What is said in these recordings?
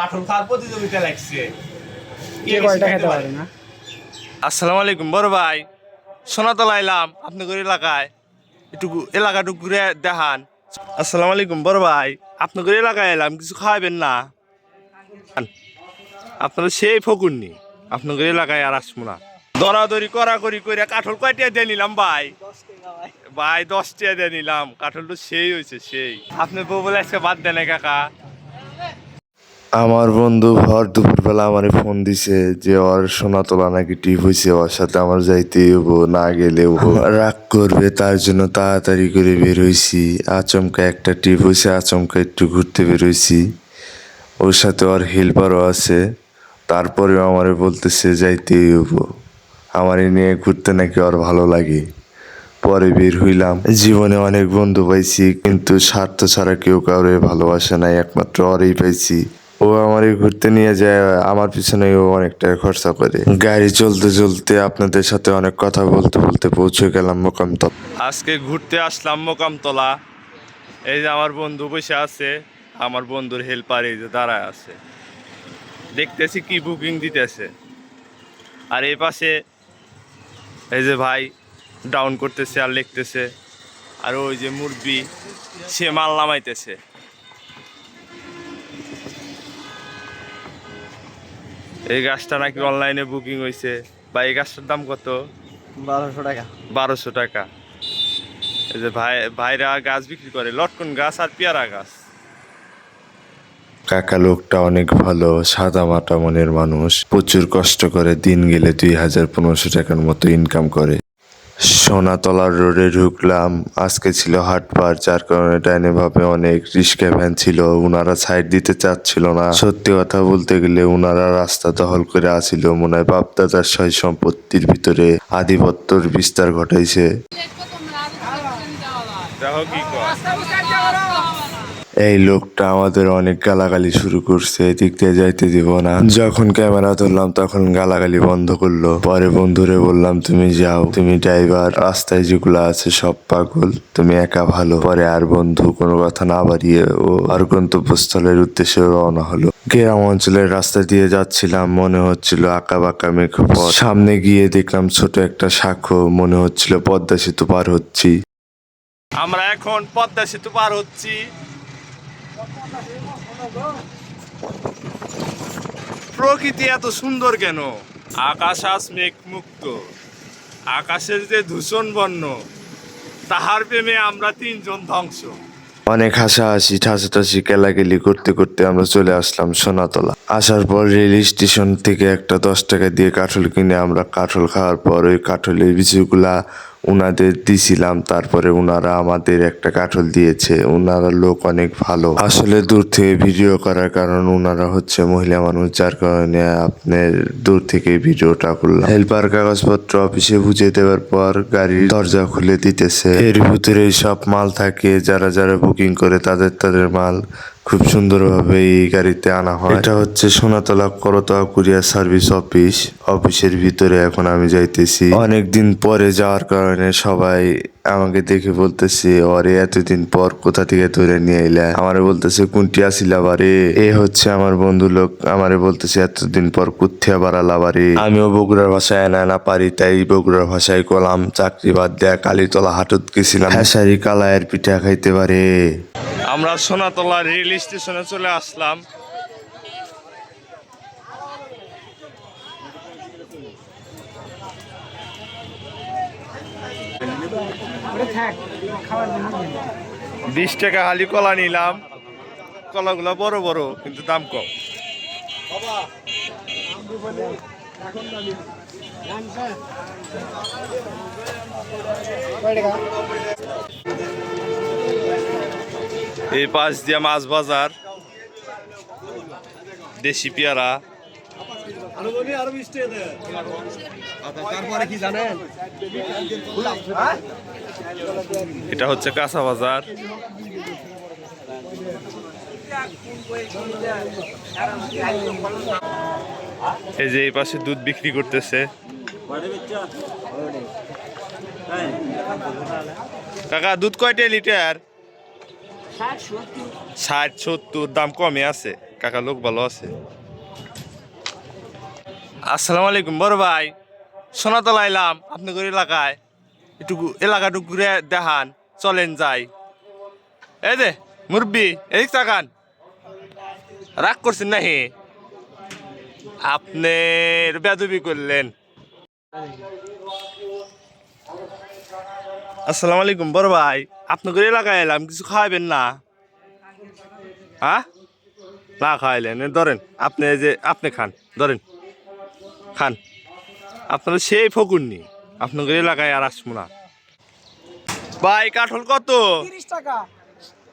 কাঠল খাওয়ার প্রতিযোগিতা লাগছে। কে কয়টা খেতে পারে না? আসসালামু আলাইকুম বড় ভাই। সোনাতলা এলাম আপনাদের এলাকায়। একটু এলাকাটুকু ঘুরে দেখান। আসসালামু আলাইকুম বড় ভাই। আপনাদের এলাকায় এলাম কিছু খাওয়াবেন না। আপনারা সেই ফকুরনি আপনাদের এলাকায় আর আসব না। দরাদরি করাকরি করে কাঠল কয়টা দিয়ে নিলাম ভাই? ভাই দশ টাকা দিয়ে নিলাম। কাঠল তো সেই হয়েছে সেই। আপনি বউ বলে আজকে বাদ দেন না কাকা আমার বন্ধু ভর দুপুরবেলা আমারে ফোন দিছে যে ওর সোনা তোলা নাকি টিপ হয়েছে ওর সাথে আমার যাইতে হব না গেলে ও রাগ করবে তার জন্য তাড়াতাড়ি করে বের বেরোইছি আচমকা একটা টিপ হয়েছে আচমকা একটু ঘুরতে বেরোইছি ওর সাথে ওর হেল্পারও আছে তারপরেও আমারে বলতেছে যাইতেই হব আমারে নিয়ে ঘুরতে নাকি ওর ভালো লাগে। পরে বের হইলাম। জীবনে অনেক বন্ধু পাইছি কিন্তু স্বার্থ ছাড়া কেউ কাউরে ভালোবাসে নাই একমাত্র ওরই পাইছি। ও আমার ঘুরতে নিয়ে যায়, আমার পিছনে ও অনেক টাকা খরচা করে। গাড়ি চলতে চলতে আপনাদের সাথে অনেক কথা বলতে বলতে পৌঁছে গেলাম মোকামতলা। আজকে ঘুরতে আসলাম মোকামতলা। এই যে আমার বন্ধু বসে আছে, আমার বন্ধুর হেল্পার এই যে দাঁড়ায় আছে। দেখতেছি কি বুকিং দিতেছে। আর এই পাশে এই যে ভাই ডাউন করতেছে আর লিখতেছে। আর ওই যে মুরবি সে মাল নামাইতেছে। এই গাছটা নাকি অনলাইনে বুকিং হয়েছে বা এই গাছটার দাম কত? বারোশো টাকা। বারোশো টাকা। এই যে ভাই ভাইরা গাছ বিক্রি করে লটকন গাছ আর পেয়ারা গাছ। কাকা লোকটা অনেক ভালো সাদা মাটা মনের মানুষ প্রচুর কষ্ট করে দিন গেলে দুই হাজার পনেরোশো টাকার মতো ইনকাম করে। সোনাতলার রোডে ঢুকলাম। আজকে ছিল হাটবার যার কারণে ডাইনে ভাবে অনেক রিস্কা ভ্যান ছিল, উনারা সাইড দিতে চাচ্ছিল না। সত্যি কথা বলতে গেলে উনারা রাস্তা দখল করে আসিল, মনে হয় বাপদাদার সয় সম্পত্তির ভিতরে আধিপত্যর বিস্তার ঘটাইছে। কি এই লোকটা আমাদের অনেক গালাগালি শুরু করছে, এদিক দিয়ে যাইতে দিব না। যখন ক্যামেরা ধরলাম, তখন গালাগালি বন্ধ করল। পরে বন্ধুরে বললাম, তুমি যাও, তুমি ড্রাইভার, রাস্তায় যেগুলো আছে সব পাগল, তুমি একা ভালো। পরে আর বন্ধু কোনো কথা না বাড়িয়ে ও আর গন্তব্যস্থলের উদ্দেশ্যে রওনা হলো। গ্রাম অঞ্চলের রাস্তা দিয়ে যাচ্ছিলাম, মনে হচ্ছিল আঁকা বাঁকা মেঘ পথ। সামনে গিয়ে দেখলাম ছোট একটা শাখো মনে হচ্ছিল পদ্মা সেতু পার হচ্ছি। আমরা এখন পদ্মা সেতু পার হচ্ছি। প্রকৃতি এত সুন্দর কেন? আকাশ আজ মেঘ মুক্ত। আকাশের যে দূষণ বর্ণ, তাহার প্রেমে আমরা তিনজন ধ্বংস। অনেক হাসাহাসি ঠাসাঠাসি কেলাকেলি করতে করতে আমরা চলে আসলাম সোনাতলা। আসার পর রেল স্টেশন থেকে একটা দশ টাকা দিয়ে কাঠল কিনে আমরা কাঠল খাওয়ার পর ওই কাঠলের বিচুগুলা উনাদের দিছিলাম, তারপরে উনারা আমাদের একটা কাঠল দিয়েছে। উনারা লোক অনেক ভালো। আসলে দূর থেকে ভিডিও করার কারণ উনারা হচ্ছে মহিলা মানুষ, যার কারণে আপনার দূর থেকে ভিডিওটা করলাম। হেল্পার কাগজপত্র অফিসে বুঝে দেওয়ার পর গাড়ির দরজা খুলে দিতেছে। এর ভিতরে সব মাল থাকে। যারা যারা বুকিং করে তাদের তাদের মাল। খুব সুন্দরভাবে এই গাড়িতে আনা হয়। এটা হচ্ছে Sonatala Karatoya courier service office. অফিসের ভিতরে এখন আমি যাইতেছি। অনেক দিন পরে যাওয়ার কারণে সবাই আমাকে দেখে বলতেছে অরে এতদিন পর কোথা থেকে ধরে নিয়ে এলে? আমারে বলতেছে কোনটি আসিলা বারে এ হচ্ছে আমার বন্ধু লোক আমারে বলতেছে এতদিন পর কুথিয়া বাড়ালা বারে আমিও বগুড়ার ভাষায় না না পারি তাই বগুড়ার ভাষায় কলাম চাকরি বাদ দেয়া কালীতলা হাটত গেছিলাম। হ্যাঁ কালায়ের পিঠা খাইতে পারে আমরা সোনাতলা রেল স্টেশনে চলে আসলাম। বিশ টাকা হালি কলা নিলাম। কলাগুলো বড় বড়, কিন্তু দাম কম। এই পাশ দিয়ে মাছ বাজার, দেশি পেয়ারা। এটা হচ্ছে কাঁচা বাজার। এই যে এই পাশে দুধ বিক্রি করতেছে। কাকা, দুধ কয়টা লিটার? ষাট, সত্তর, দাম কমে আছে। কাকা লোক ভালো আছে। আসসালামু আলাইকুম, বড় ভাই। সোনা সোনাতলা এলাম, আপনাদের এলাকায়। একটু এলাকাটুকু ঘুরে দেখান, চলেন যাই। এই দে মুরব্বি, এই তাকান। রাগ করছেন নাহি আপনি বেদবি করলেন। আসসালামু আলাইকুম, বড় ভাই। আপনাদের এলাকায় এলাম কিছু খাওয়াবেন না। হ্যাঁ? না খাওয়াইলেন। ধরেন আপনি যে আপনি খান ধরেন খান। আপনারা সেই ফকুননি আপনাদের এলাকায় আর আসব না। ভাই কাঠল কত?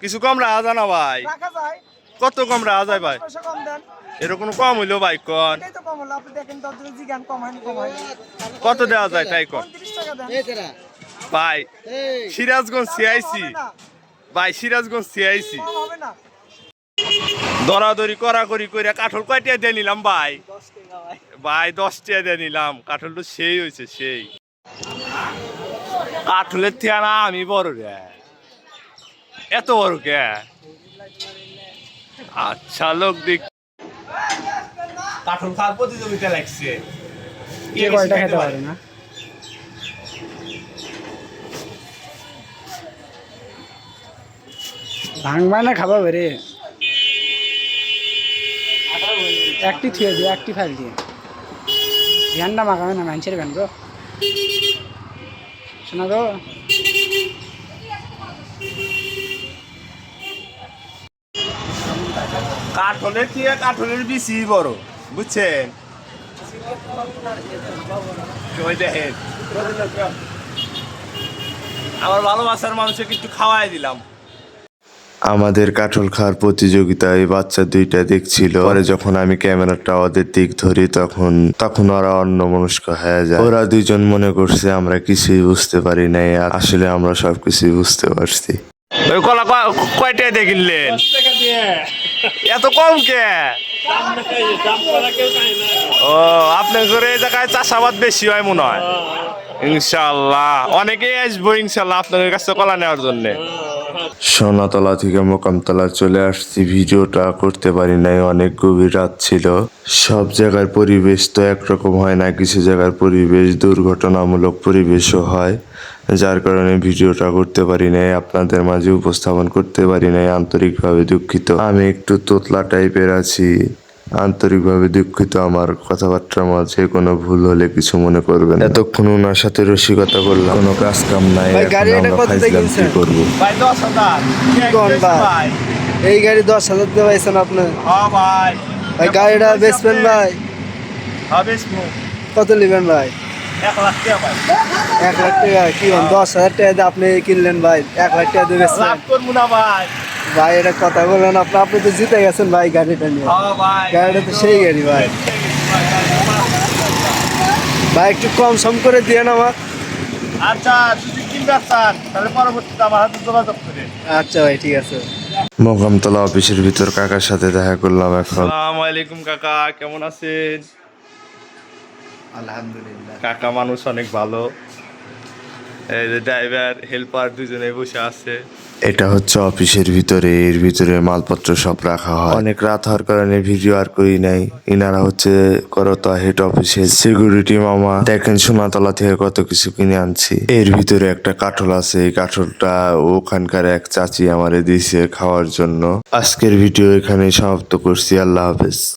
কিছু কম রাখা যায় না ভাই। কত কম রাখা যায় ভাই? এরকম কম হইল ভাই কন। কত দেওয়া যায় তাই কন? ভাই সিরাজগঞ্জ সিআইসি ভাই সিরাজগঞ্জ সিআইসি কম হবে না। দরাদরি করাকরি করে কাঠল কয়টা দিয়ে নিলাম ভাই? ভাই। দশটা দিয়ে নিলাম। কাঠল তো সেই হয়েছে সেই। কাঠলের থেকে না আমি বড় রে। এত বড় কে? আচ্ছা লোক দেখ কাঠল খাওয়ার প্রতিযোগিতা লাগছে। কে কয়টা খেতে পারে না? ভাঙবা না খাবা বেরে একটি থুয়ে দিয়ে একটি ফাইল দিয়ে। ধ্যানটা মাখাবে না মানুষের ভ্যান গো। শোনা গো। কাঠলের থেকে কাঠলের বেশি বড়, বুঝছেন? আমার ভালোবাসার মানুষকে একটু খাওয়াই দিলাম। আমাদের কাঠল খাওয়ার প্রতিযোগিতায় বাচ্চা দুইটা দেখছিল। পরে যখন আমি ক্যামেরাটা ওদের দিক ধরি, তখন তখন ওরা অন্য মনস্ক হয়ে যায়। ওরা দুইজন মনে করছে, আমরা কিছুই বুঝতে পারি নাই। আসলে আমরা সবকিছুই বুঝতে পারছি। ওই কলা কয়- কয়টা দিয়ে এত কম কে? ও, আপনার এই জায়গায় চাষাবাদ বেশি হয় মনে হয়। ইনশাল্লাহ অনেকেই আসব ইনশাল্লাহ আপনাদের কাছে কলা নেওয়ার জন্য। সোনাতলা থেকে মোকামতলা চলে আসছি। ভিডিওটা করতে পারি নাই, অনেক গভীর রাত ছিল। সব জায়গার পরিবেশ তো একরকম হয় না, কিছু জায়গার পরিবেশ দুর্ঘটনামূলক পরিবেশও হয়, যার কারণে ভিডিওটা করতে পারি নাই, আপনাদের মাঝে উপস্থাপন করতে পারি নাই, আন্তরিকভাবে দুঃখিত। আমি একটু তোতলা টাইপের আছি। আন্তরিকভাবে দুঃখিত আমার কথাবার্তার মাঝে। কোনো ভুল হলে কিছু মনে করবেন এতক্ষণ ওনার সাথে রসিকতা করলাম। কোনো কাজ কাম নাই কি করব। ভাই দশ হাজার। কোন ভাই? এই গাড়ি দশ হাজার দিয়ে পাইছেন আপনি? হ্যাঁ ভাই। ভাই গাড়িটা বেচবেন ভাই? হ্যাঁ কত নেবেন ভাই? এক লাখ টাকা ভাই। এক লাখ টাকা কি দশ হাজার টাকা দিয়ে আপনি কিনলেন ভাই। এক লাখ টাকা দিয়ে বেচবেন লাভ করব না ভাই এটা কথা বলেন আপনি আপনি তো জিতে গেছেন ভাই গাড়িটা নিয়ে। হ্যাঁ গাড়িটা তো সেই গাড়ি ভাই। ভাই একটু কম সম করে দিয়ে আমার আচ্ছা যদি কিনতে চান তাহলে পরবর্তীতে আমার হাতে যোগাযোগ করে। আচ্ছা ভাই ঠিক আছে। মোকামতলা অফিসের ভিতর কাকার সাথে দেখা করলাম এখন। আসসালামু আলাইকুম কাকা। কেমন আছেন? আলহামদুলিল্লাহ। কাকা মানুষ অনেক ভালো। এই যে ড্রাইভার হেল্পার দুজনে বসে আছে। এটা হচ্ছে অফিসের ভিতরে, এর ভিতরে মালপত্র সব রাখা হয়। অনেক রাত হওয়ার কারণে ভিডিও আর করি নাই। ইনারা হচ্ছে করতা হেড অফিসের সিকিউরিটি মামা। দেখেন সোনাতলা থেকে কত কিছু কিনে আনছি। এর ভিতরে একটা কাঠল আছে, এই কাঠলটা ওখানকার এক চাচি আমারে দিয়েছে খাওয়ার জন্য। আজকের ভিডিও এখানে সমাপ্ত করছি, আল্লাহ হাফেজ।